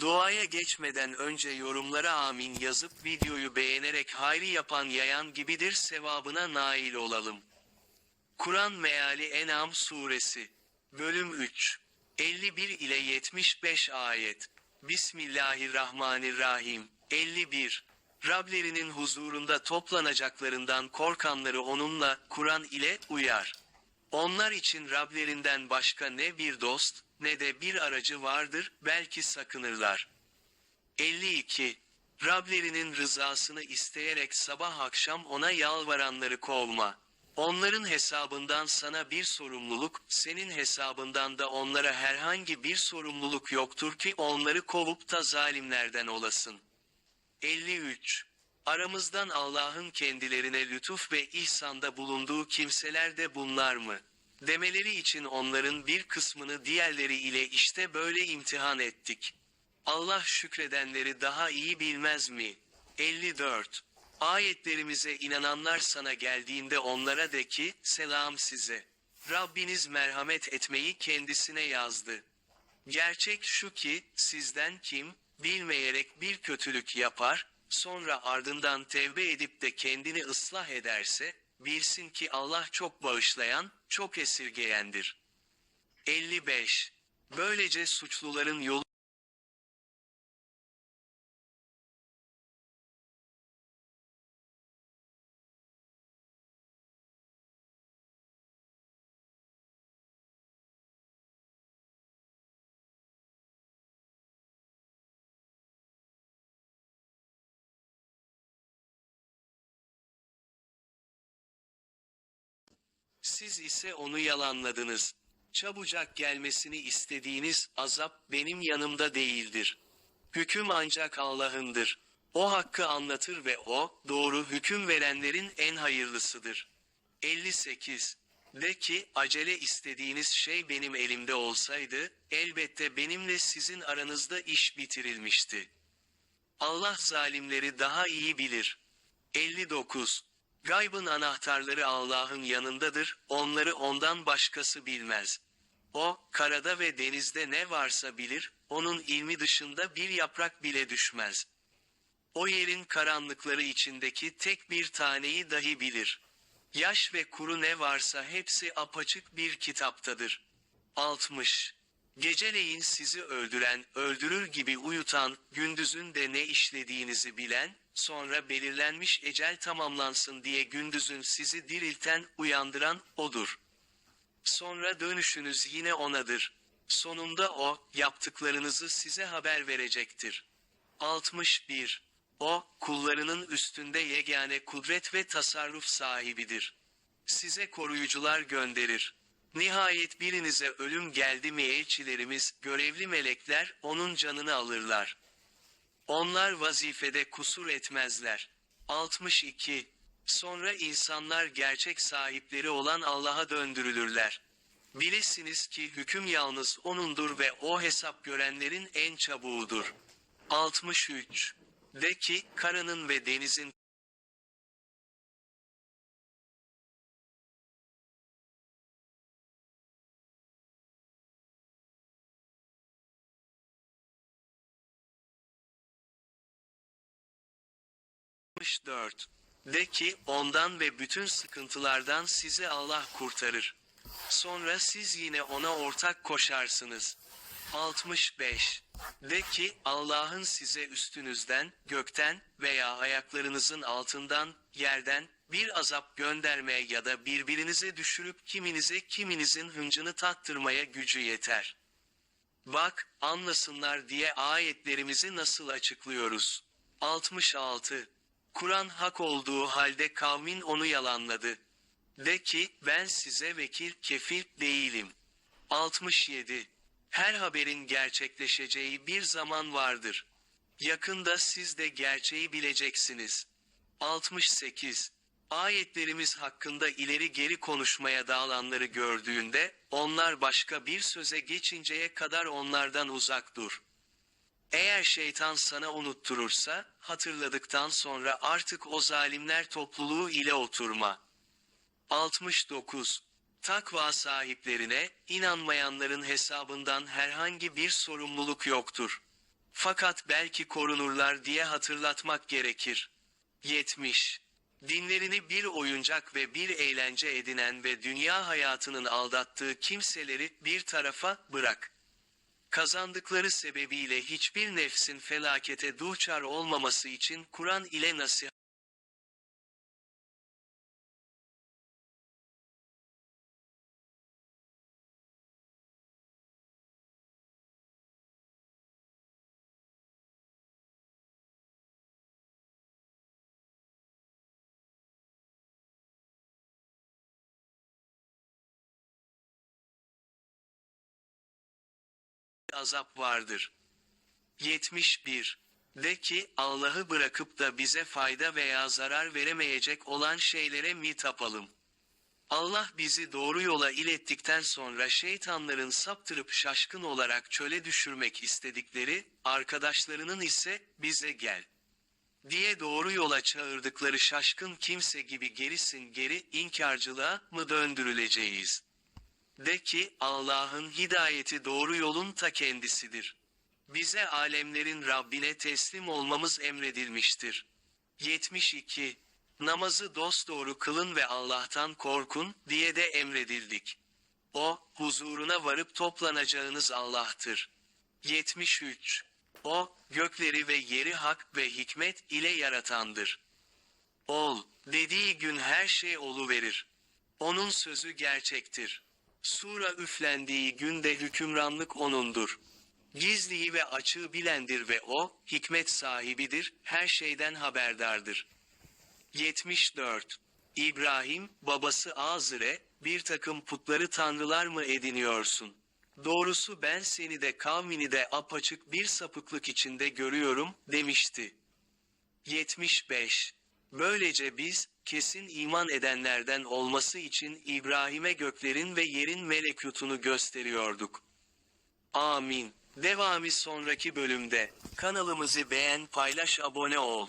Duaya geçmeden önce yorumlara amin yazıp videoyu beğenerek hayri yapan yayan gibidir sevabına nail olalım. Kur'an Meali En'am Suresi Bölüm 3 51 ile 75 ayet Bismillahirrahmanirrahim 51 Rablerinin huzurunda toplanacaklarından korkanları onunla, Kur'an ile uyar. Onlar için Rablerinden başka ne bir dost, ne de bir aracı vardır, belki sakınırlar. 52. Rablerinin rızasını isteyerek sabah akşam ona yalvaranları kovma. Onların hesabından sana bir sorumluluk, senin hesabından da onlara herhangi bir sorumluluk yoktur ki onları kovup da zalimlerden olasın. 53. Aramızdan Allah'ın kendilerine lütuf ve ihsanda bulunduğu kimseler de bunlar mı? Demeleri için onların bir kısmını diğerleri ile işte böyle imtihan ettik. Allah şükredenleri daha iyi bilmez mi? 54. Ayetlerimize inananlar sana geldiğinde onlara de ki, selam size. Rabbiniz merhamet etmeyi kendisine yazdı. Gerçek şu ki, sizden kim, bilmeyerek bir kötülük yapar, sonra ardından tevbe edip de kendini ıslah ederse, bilsin ki Allah çok bağışlayan, çok esirgeyendir. 55. Böylece suçluların yolu Siz ise onu yalanladınız. Çabucak gelmesini istediğiniz azap benim yanımda değildir. Hüküm ancak Allah'ındır. O hakkı anlatır ve o, doğru hüküm verenlerin en hayırlısıdır. 58. De ki, acele istediğiniz şey benim elimde olsaydı, elbette benimle sizin aranızda iş bitirilmişti. Allah zalimleri daha iyi bilir. 59. Gaybın anahtarları Allah'ın yanındadır, onları ondan başkası bilmez. O, karada ve denizde ne varsa bilir, onun ilmi dışında bir yaprak bile düşmez. O yerin karanlıkları içindeki tek bir taneyi dahi bilir. Yaş ve kuru ne varsa hepsi apaçık bir kitaptadır. 60. Geceleyin sizi öldüren, öldürür gibi uyutan, gündüzün de ne işlediğinizi bilen, sonra belirlenmiş ecel tamamlansın diye gündüzün sizi dirilten, uyandıran, odur. Sonra dönüşünüz yine onadır. Sonunda o, yaptıklarınızı size haber verecektir. 61. O, kullarının üstünde yegane kudret ve tasarruf sahibidir. Size koruyucular gönderir. Nihayet birinize ölüm geldi mi elçilerimiz, görevli melekler, onun canını alırlar. Onlar vazifede kusur etmezler. 62. Sonra insanlar gerçek sahipleri olan Allah'a döndürülürler. Bilesiniz ki hüküm yalnız O'nundur ve O hesap görenlerin en çabuğudur. 63. De ki, karanın ve denizin dört. De ki, ondan ve bütün sıkıntılardan sizi Allah kurtarır. Sonra siz yine ona ortak koşarsınız. 65. De ki, Allah'ın size üstünüzden, gökten veya ayaklarınızın altından, yerden, bir azap göndermeye ya da birbirinize düşürüp kiminize kiminizin hıncını tattırmaya gücü yeter. Bak, anlasınlar diye ayetlerimizi nasıl açıklıyoruz. 66. Kur'an hak olduğu halde kavmin onu yalanladı. De ki, ben size vekil kefil değilim. 67. Her haberin gerçekleşeceği bir zaman vardır. Yakında siz de gerçeği bileceksiniz. 68. Ayetlerimiz hakkında ileri geri konuşmaya dağılanları gördüğünde, onlar başka bir söze geçinceye kadar onlardan uzak dur. Eğer şeytan sana unutturursa, hatırladıktan sonra artık o zalimler topluluğu ile oturma. 69. Takva sahiplerine, inanmayanların hesabından herhangi bir sorumluluk yoktur. Fakat belki korunurlar diye hatırlatmak gerekir. 70. Dinlerini bir oyuncak ve bir eğlence edinen ve dünya hayatının aldattığı kimseleri bir tarafa bırak. Kazandıkları sebebiyle hiçbir nefsin felakete duçar olmaması için Kur'an ile nasihat azap vardır. 71. De ki, Allah'ı bırakıp da bize fayda veya zarar veremeyecek olan şeylere mi tapalım? Allah bizi doğru yola ilettikten sonra şeytanların saptırıp şaşkın olarak çöle düşürmek istedikleri, arkadaşlarının ise, bize gel. Diye doğru yola çağırdıkları şaşkın kimse gibi gerisin geri inkarcılığa mı döndürüleceğiz? De ki Allah'ın hidayeti doğru yolun ta kendisidir. Bize alemlerin Rabbine teslim olmamız emredilmiştir. 72. Namazı dosdoğru kılın ve Allah'tan korkun diye de emredildik. O, huzuruna varıp toplanacağınız Allah'tır. 73. O, gökleri ve yeri hak ve hikmet ile yaratandır. Ol, dediği gün her şey oluverir. Onun sözü gerçektir. Sura üflendiği günde hükümranlık O'nundur. Gizliyi ve açığı bilendir ve O, hikmet sahibidir, her şeyden haberdardır. 74. İbrahim, babası Azir'e, bir takım putları tanrılar mı ediniyorsun? Doğrusu ben seni de kavmini de apaçık bir sapıklık içinde görüyorum, demişti. 75. Böylece biz, kesin iman edenlerden olması için İbrahim'e göklerin ve yerin melekutunu gösteriyorduk. Amin. Devamı sonraki bölümde. Kanalımızı beğen, paylaş, abone ol.